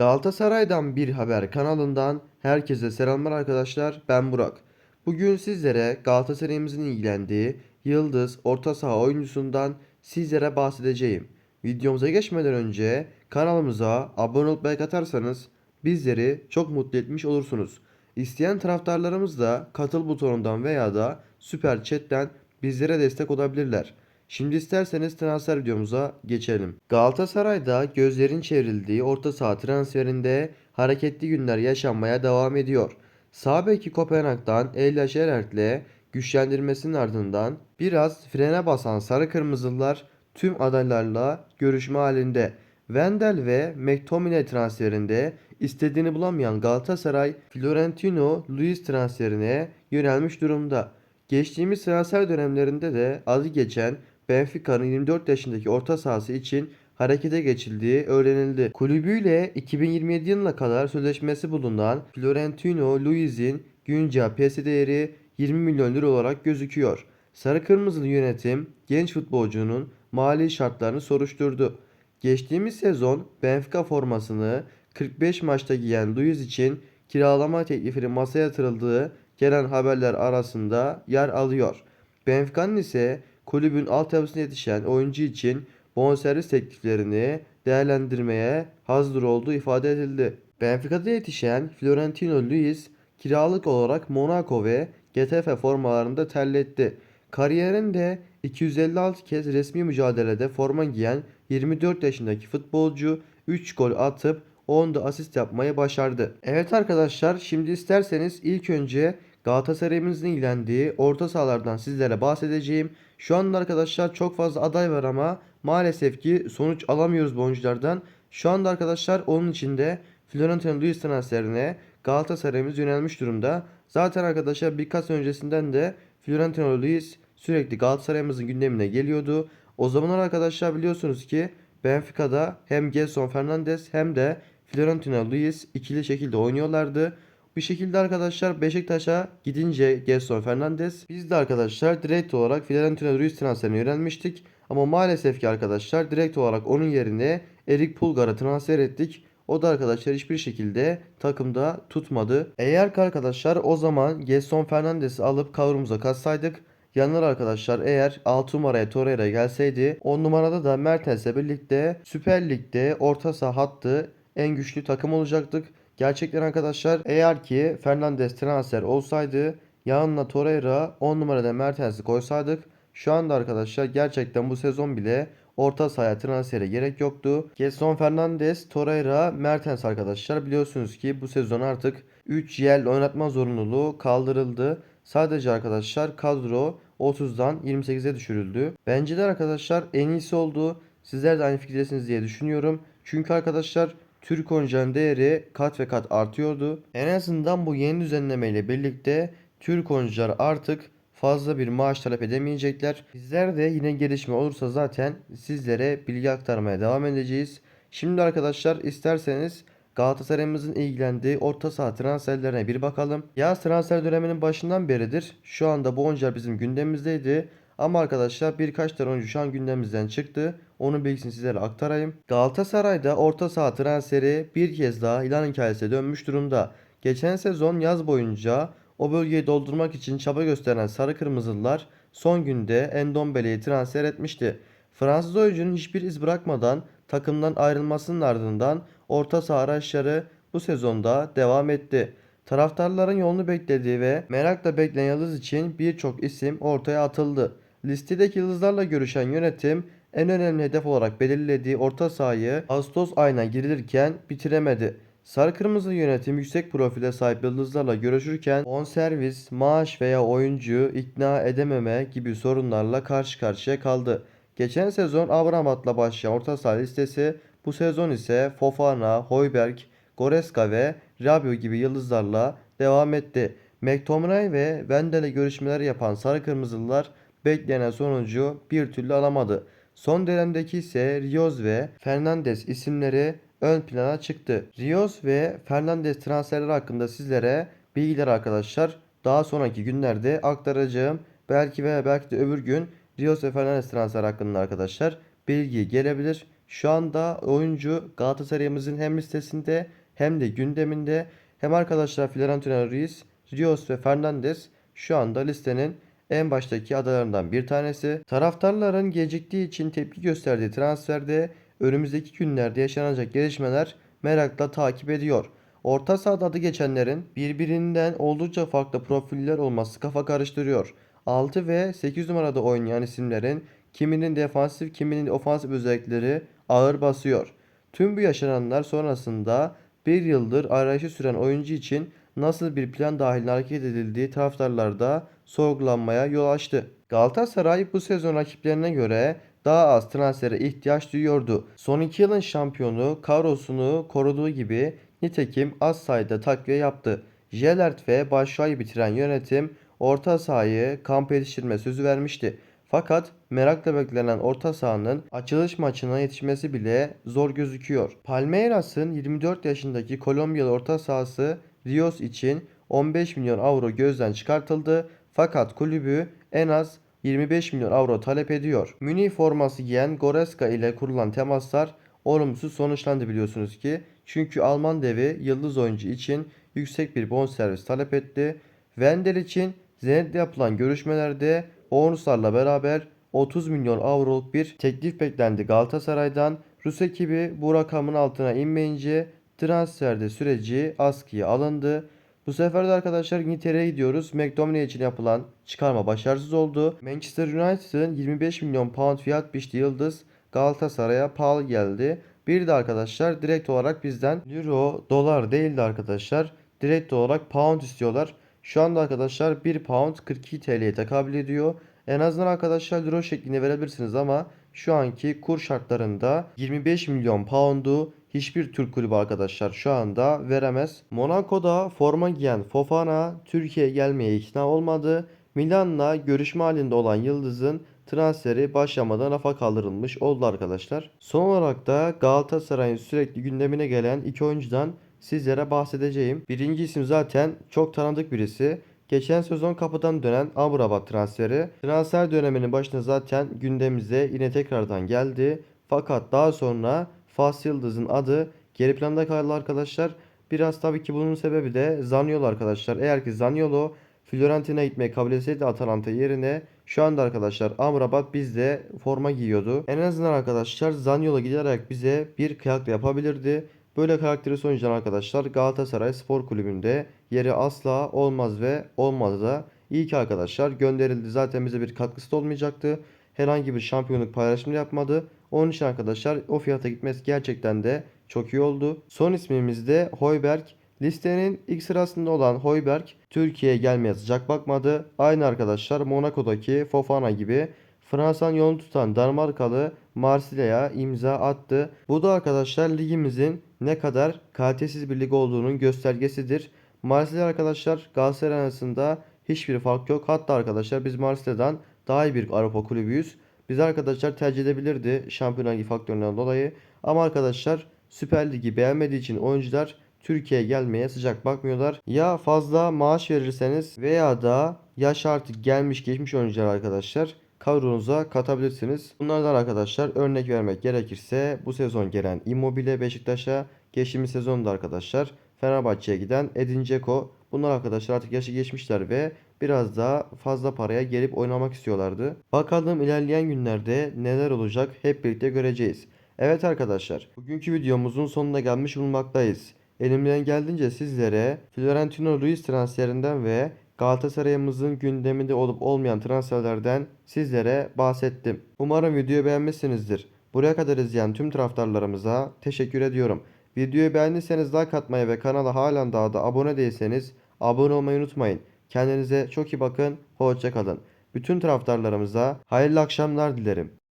Galatasaray'dan bir haber kanalından herkese selamlar arkadaşlar. Ben Burak. Bugün sizlere Galatasaray'ımızın ilgilendiği Yıldız orta saha oyuncusundan sizlere bahsedeceğim. Videomuza geçmeden önce kanalımıza abone olup like atarsanız bizleri çok mutlu etmiş olursunuz. İsteyen taraftarlarımız da katıl butonundan veya da süper chatten bizlere destek olabilirler. Şimdi isterseniz transfer videomuza geçelim. Galatasaray'da gözlerin çevrildiği orta saha transferinde hareketli günler yaşanmaya devam ediyor. Sağ beki Kopenhag'dan Elia Gerhardt'le güçlendirmesinin ardından biraz frene basan sarı kırmızılar tüm adaylarla görüşme halinde. Wendel ve McTominay transferinde istediğini bulamayan Galatasaray Florentino Luis transferine yönelmiş durumda. Geçtiğimiz transfer dönemlerinde de adı geçen Benfica'nın 24 yaşındaki orta sahası için harekete geçildiği öğrenildi. Kulübüyle 2027 yılına kadar sözleşmesi bulunan Florentino Luis'in güncel piyasa değeri 20 milyon lira olarak gözüküyor. Sarı Kırmızılı yönetim genç futbolcunun mali şartlarını soruşturdu. Geçtiğimiz sezon Benfica formasını 45 maçta giyen Luis için kiralama teklifinin masaya yatırıldığı gelen haberler arasında yer alıyor. Benfica'nın ise kulübün altyapısına yetişen oyuncu için bonservis tekliflerini değerlendirmeye hazır olduğu ifade edildi. Benfica'da yetişen Florentino Luis kiralık olarak Monaco ve Getafe formalarında terletti. Kariyerinde 256 kez resmi mücadelede forma giyen 24 yaşındaki futbolcu 3 gol atıp 10 da asist yapmayı başardı. Evet arkadaşlar şimdi isterseniz ilk önce Galatasaray'ımızın ilgilendiği orta sahalardan sizlere bahsedeceğim. Şu anda arkadaşlar çok fazla aday var ama maalesef ki sonuç alamıyoruz bu oyunculardan. Şu anda arkadaşlar onun içinde Florentino Luis transferine Galatasaray'ımız yönelmiş durumda. Zaten arkadaşlar birkaç öncesinden de Florentino Luis sürekli Galatasaray'ımızın gündemine geliyordu. O zamanlar arkadaşlar biliyorsunuz ki Benfica'da hem Gelson Fernandes hem de Florentino Luis ikili şekilde oynuyorlardı. Bir şekilde arkadaşlar Beşiktaş'a gidince Gelson Fernandes biz de arkadaşlar direkt olarak Florentino Luis transferine yönelmiştik. Ama maalesef ki arkadaşlar direkt olarak onun yerine Erik Pulgar'ı transfer ettik. O da arkadaşlar hiçbir şekilde takımda tutmadı. Eğer ki arkadaşlar o zaman Gelson Fernandes'i alıp kadromuza katsaydık Yanlar arkadaşlar eğer 6 numaraya Torreira gelseydi 10 numarada da Mertens'le birlikte Süper Lig'de orta saha hattı en güçlü takım olacaktık. Gerçekten arkadaşlar eğer ki Fernandes transfer olsaydı yanına Torreira 10 numarada Mertens'i koysaydık şu anda arkadaşlar gerçekten bu sezon bile orta sahaya transfere gerek yoktu. Gelson Fernandes, Torreira, Mertens arkadaşlar biliyorsunuz ki bu sezon artık 3 yer oynatma zorunluluğu kaldırıldı. Sadece arkadaşlar kadro 30'dan 28'e düşürüldü. Bence de arkadaşlar en iyisi oldu. Sizler de aynı fikirdesiniz diye düşünüyorum. Çünkü arkadaşlar Türk oyuncuların değeri kat ve kat artıyordu. En azından bu yeni düzenleme ile birlikte Türk oyuncular artık fazla bir maaş talep edemeyecekler. Bizler de yine gelişme olursa zaten sizlere bilgi aktarmaya devam edeceğiz. Şimdi arkadaşlar isterseniz Galatasaray'ımızın ilgilendiği orta saha transferlerine bir bakalım. Yaz transfer döneminin başından beridir. Şu anda bu oyuncular bizim gündemimizdeydi. Ama arkadaşlar birkaç tane oyuncu şu an gündemimizden çıktı. Onun bilgisini sizlere aktarayım. Galatasaray'da orta saha transferi bir kez daha ilan hikayesine dönmüş durumda. Geçen sezon yaz boyunca o bölgeyi doldurmak için çaba gösteren sarı kırmızılılar son günde Endombele'yi transfer etmişti. Fransız oyuncunun hiçbir iz bırakmadan takımdan ayrılmasının ardından orta saha araçları bu sezonda devam etti. Taraftarların yolunu beklediği ve merakla bekleyen yıldız için birçok isim ortaya atıldı. Listedeki yıldızlarla görüşen yönetim en önemli hedef olarak belirlediği orta sahayı Ağustos ayına girilirken bitiremedi. Sarı Kırmızı yönetim yüksek profile sahip yıldızlarla görüşürken bonservis, maaş veya oyuncuyu ikna edememe gibi sorunlarla karşı karşıya kaldı. Geçen sezon Abramat'la başlayan orta saha listesi bu sezon ise Fofana, Hoiberg, Goreska ve Rabiot gibi yıldızlarla devam etti. McTominay ve Wendel'e görüşmeler yapan Sarı Kırmızılılar beklenen sonucu bir türlü alamadı. Son dönemdeki ise Rios ve Fernandes isimleri ön plana çıktı. Rios ve Fernandes transferleri hakkında sizlere bilgiler arkadaşlar daha sonraki günlerde aktaracağım. Belki ve belki de öbür gün Rios ve Fernandes transfer hakkında arkadaşlar bilgi gelebilir. Şu anda oyuncu Galatasaray'ımızın hem listesinde hem de gündeminde. Hem arkadaşlar Florentino Ruiz, Rios ve Fernandes şu anda listenin en baştaki adaylarından bir tanesi. Taraftarların geciktiği için tepki gösterdiği transferde önümüzdeki günlerde yaşanacak gelişmeler merakla takip ediyor. Orta sahada adı geçenlerin birbirinden oldukça farklı profiller olması kafa karıştırıyor. 6 ve 8 numarada oynayan isimlerin kiminin defansif kiminin ofansif özellikleri ağır basıyor. Tüm bu yaşananlar sonrasında bir yıldır arayışı süren oyuncu için nasıl bir plan dahilinde hareket edildiği taraftarlarda sorgulanmaya yol açtı. Galatasaray bu sezon rakiplerine göre daha az transfere ihtiyaç duyuyordu. Son iki yılın şampiyonu kadrosunu koruduğu gibi nitekim az sayıda takviye yaptı. Jelert ve Başşuay'ı bitiren yönetim orta sahayı kamp yetiştirme sözü vermişti. Fakat merakla beklenen orta sahanın açılış maçına yetişmesi bile zor gözüküyor. Palmeiras'ın 24 yaşındaki Kolombiyalı orta sahası Rios için 15 milyon avro gözden çıkartıldı. Fakat kulübü en az 25 milyon avro talep ediyor. Münih forması giyen Goreska ile kurulan temaslar olumsuz sonuçlandı biliyorsunuz ki. Çünkü Alman devi yıldız oyuncu için yüksek bir bonservis talep etti. Wendel için Zenit'le yapılan görüşmelerde bonuslarla beraber 30 milyon avroluk bir teklif beklendi Galatasaray'dan. Rus ekibi bu rakamın altına inmeyince transferde süreci askıya alındı. Bu sefer de arkadaşlar İngiltere'ye gidiyoruz. McTominay için yapılan çıkarma başarısız oldu. Manchester United'ın 25 milyon pound fiyat biçti yıldız Galatasaray'a pahalı geldi. Bir de arkadaşlar direkt olarak bizden euro, dolar değildi arkadaşlar. Direkt olarak pound istiyorlar. Şu anda arkadaşlar 1 pound 42 TL'ye tekabül ediyor. En azından arkadaşlar euro şeklinde verebilirsiniz ama şu anki kur şartlarında 25 milyon pound'u hiçbir Türk kulübü arkadaşlar şu anda veremez. Monaco'da forma giyen Fofana Türkiye'ye gelmeye ikna olmadı. Milan'la görüşme halinde olan Yıldız'ın transferi başlamadan rafa kaldırılmış oldu arkadaşlar. Son olarak da Galatasaray'ın sürekli gündemine gelen iki oyuncudan sizlere bahsedeceğim. Birinci isim zaten çok tanıdık birisi. Geçen sezon kapıdan dönen Amrabat transferi. Transfer döneminin başında zaten gündemimize yine tekrardan geldi. Fakat daha sonra Fas Yıldız'ın adı geri planda kaldı arkadaşlar. Biraz tabii ki bunun sebebi de Zaniolo arkadaşlar. Eğer ki Zaniolo Fiorentina'ya gitmeyi kabul etseydi Atalanta yerine şu anda arkadaşlar Amrabat bizde forma giyiyordu. En azından arkadaşlar Zaniolo giderek bize bir kıyak da yapabilirdi. Böyle karakteri oyuncular arkadaşlar Galatasaray Spor Kulübü'nde yeri asla olmaz ve olmadı da. İyi ki arkadaşlar gönderildi. Zaten bize bir katkısı da olmayacaktı. Herhangi bir şampiyonluk paylaşımı yapmadı. Onun için arkadaşlar o fiyata gitmesi gerçekten de çok iyi oldu. Son ismimiz de Hoiberg. Listenin ilk sırasında olan Hoiberg Türkiye'ye gelmeye sıcak bakmadı. Aynı arkadaşlar Monaco'daki Fofana gibi Fransa'nın yolunu tutan Danimarkalı Marsilya'ya imza attı. Bu da arkadaşlar ligimizin ne kadar kalitesiz bir lig olduğunun göstergesidir. Marsilya arkadaşlar Galatasaray arasında hiçbir fark yok. Hatta arkadaşlar biz Marsilya'dan daha iyi bir Avrupa kulübüyüz. Biz arkadaşlar tercih edebilirdi Şampiyonlar Ligi faktöründen dolayı. Ama arkadaşlar Süper Ligi beğenmediği için oyuncular Türkiye'ye gelmeye sıcak bakmıyorlar. Ya fazla maaş verirseniz veya da yaş artık gelmiş geçmiş oyuncular arkadaşlar kadronuza katabilirsiniz. Bunlardan arkadaşlar örnek vermek gerekirse bu sezon gelen Immobile Beşiktaş'a geçtiğimiz sezonda arkadaşlar Fenerbahçe'ye giden Edin Dzeko bunlar arkadaşlar artık yaşı geçmişler ve biraz daha fazla paraya gelip oynamak istiyorlardı. Bakalım ilerleyen günlerde neler olacak hep birlikte göreceğiz. Evet arkadaşlar bugünkü videomuzun sonuna gelmiş bulunmaktayız. Elimden geldiğince sizlere Florentino Luis transferinden ve Galatasaray'ımızın gündeminde olup olmayan transferlerden sizlere bahsettim. Umarım videoyu beğenmişsinizdir. Buraya kadar izleyen tüm taraftarlarımıza teşekkür ediyorum. Videoyu beğendiyseniz like atmayı ve kanala halen daha da abone değilseniz abone olmayı unutmayın. Kendinize çok iyi bakın. Hoşçakalın. Bütün taraftarlarımıza hayırlı akşamlar dilerim.